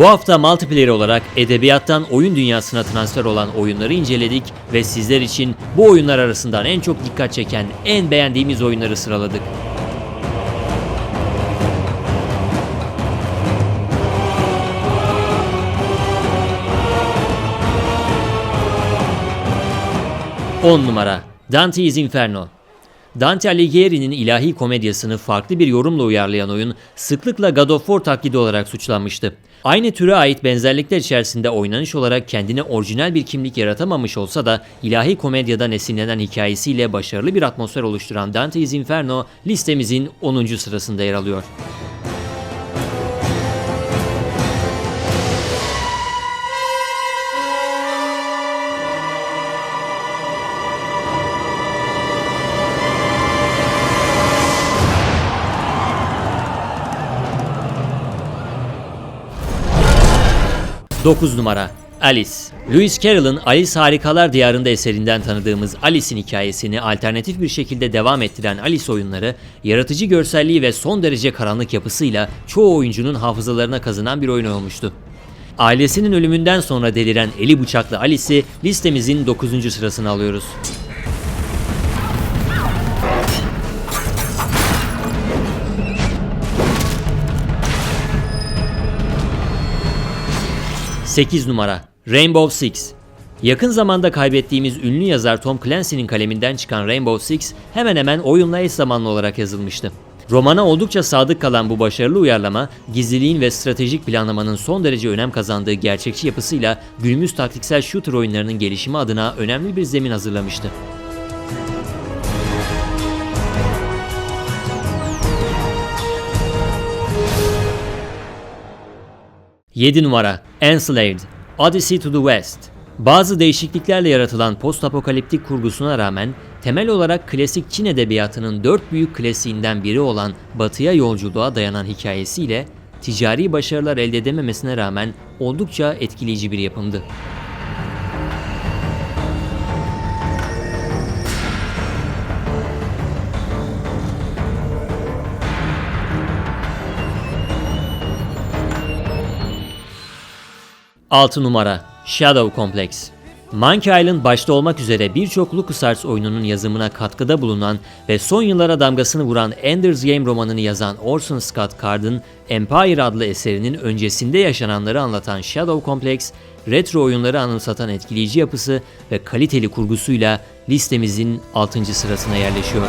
Bu hafta multiplayer olarak edebiyattan oyun dünyasına transfer olan oyunları inceledik ve sizler için bu oyunlar arasından en çok dikkat çeken, en beğendiğimiz oyunları sıraladık. On numara Dante's Inferno Dante Alighieri'nin ilahi komedyasını farklı bir yorumla uyarlayan oyun sıklıkla God of War taklidi olarak suçlanmıştı. Aynı türe ait benzerlikler içerisinde oynanış olarak kendine orijinal bir kimlik yaratamamış olsa da ilahi komedyadan esinlenen hikayesiyle başarılı bir atmosfer oluşturan Dante's Inferno listemizin 10. sırasında yer alıyor. Dokuz numara Alice. Lewis Carroll'ın Alice Harikalar Diyarında eserinden tanıdığımız Alice'in hikayesini alternatif bir şekilde devam ettiren Alice oyunları, yaratıcı görselliği ve son derece karanlık yapısıyla çoğu oyuncunun hafızalarına kazınan bir oyun olmuştu. Ailesinin ölümünden sonra deliren eli bıçaklı Alice'i listemizin 9. sırasına alıyoruz. Sekiz numara Rainbow Six Yakın zamanda kaybettiğimiz ünlü yazar Tom Clancy'nin kaleminden çıkan Rainbow Six hemen hemen oyunla eş zamanlı olarak yazılmıştı. Romana oldukça sadık kalan bu başarılı uyarlama, gizliliğin ve stratejik planlamanın son derece önem kazandığı gerçekçi yapısıyla günümüz taktiksel shooter oyunlarının gelişimi adına önemli bir zemin hazırlamıştı. Yedi numara Enslaved Odyssey to the West Bazı değişikliklerle yaratılan post-apokaliptik kurgusuna rağmen temel olarak klasik Çin edebiyatının dört büyük klasiğinden biri olan batıya yolculuğa dayanan hikayesiyle ticari başarılar elde edememesine rağmen oldukça etkileyici bir yapımdı. Altı numara Shadow Complex Monkey Island başta olmak üzere birçok LucasArts oyununun yazımına katkıda bulunan ve son yıllara damgasını vuran Ender's Game romanını yazan Orson Scott Card'ın Empire adlı eserinin öncesinde yaşananları anlatan Shadow Complex, retro oyunları anımsatan etkileyici yapısı ve kaliteli kurgusuyla listemizin 6. sırasına yerleşiyor.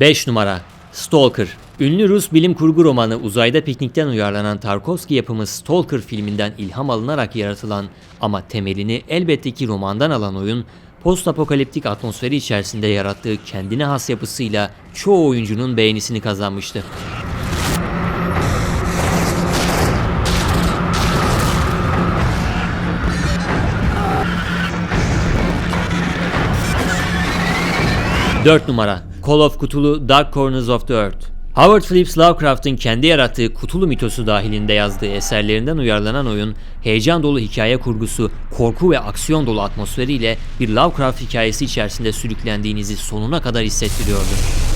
5 numara Stalker Ünlü Rus bilim kurgu romanı Uzayda Piknik'ten uyarlanan Tarkovski yapımı Stalker filminden ilham alınarak yaratılan ama temelini elbette ki romandan alan oyun, post-apokaliptik atmosferi içerisinde yarattığı kendine has yapısıyla çoğu oyuncunun beğenisini kazanmıştı. Dört numara Call of Cthulhu Dark Corners of the Earth Howard Phillips Lovecraft'ın kendi yarattığı Cthulhu mitosu dahilinde yazdığı eserlerinden uyarlanan oyun, heyecan dolu hikaye kurgusu, korku ve aksiyon dolu atmosferiyle bir Lovecraft hikayesi içerisinde sürüklendiğinizi sonuna kadar hissettiriyordu.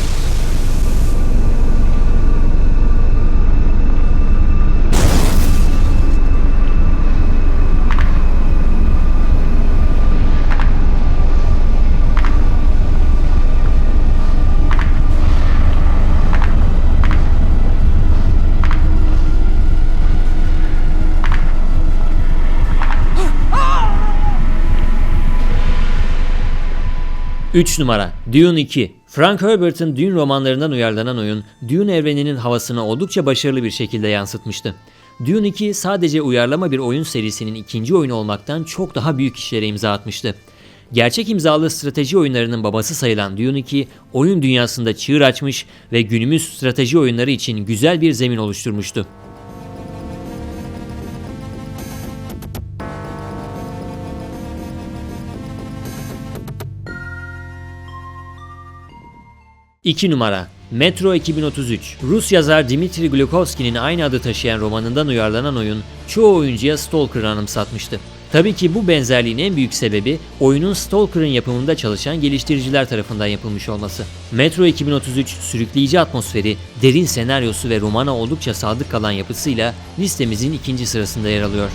Üç numara Dune 2 Frank Herbert'ın Dune romanlarından uyarlanan oyun, Dune evreninin havasını oldukça başarılı bir şekilde yansıtmıştı. Dune 2 sadece uyarlama bir oyun serisinin ikinci oyunu olmaktan çok daha büyük işlere imza atmıştı. Gerçek imzalı strateji oyunlarının babası sayılan Dune 2, oyun dünyasında çığır açmış ve günümüz strateji oyunları için güzel bir zemin oluşturmuştu. İki numara Metro 2033 Rus yazar Dmitri Glukovski'nin aynı adı taşıyan romanından uyarlanan oyun çoğu oyuncuya Stalker'ı anımsatmıştı. Tabii ki bu benzerliğin en büyük sebebi oyunun Stalker'ın yapımında çalışan geliştiriciler tarafından yapılmış olması. Metro 2033 sürükleyici atmosferi, derin senaryosu ve romana oldukça sadık kalan yapısıyla listemizin ikinci sırasında yer alıyor.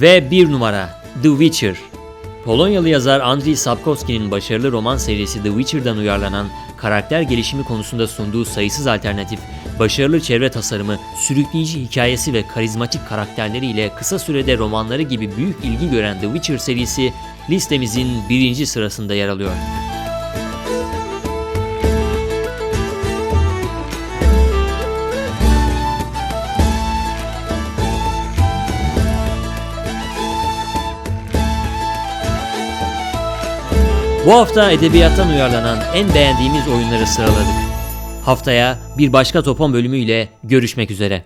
Ve bir numara The Witcher. Polonyalı yazar Andrzej Sapkowski'nin başarılı roman serisi The Witcher'dan uyarlanan karakter gelişimi konusunda sunduğu sayısız alternatif, başarılı çevre tasarımı, sürükleyici hikayesi ve karizmatik karakterleriyle kısa sürede romanları gibi büyük ilgi gören The Witcher serisi listemizin birinci sırasında yer alıyor. Bu hafta edebiyattan uyarlanan en beğendiğimiz oyunları sıraladık. Haftaya bir başka Topon bölümüyle görüşmek üzere.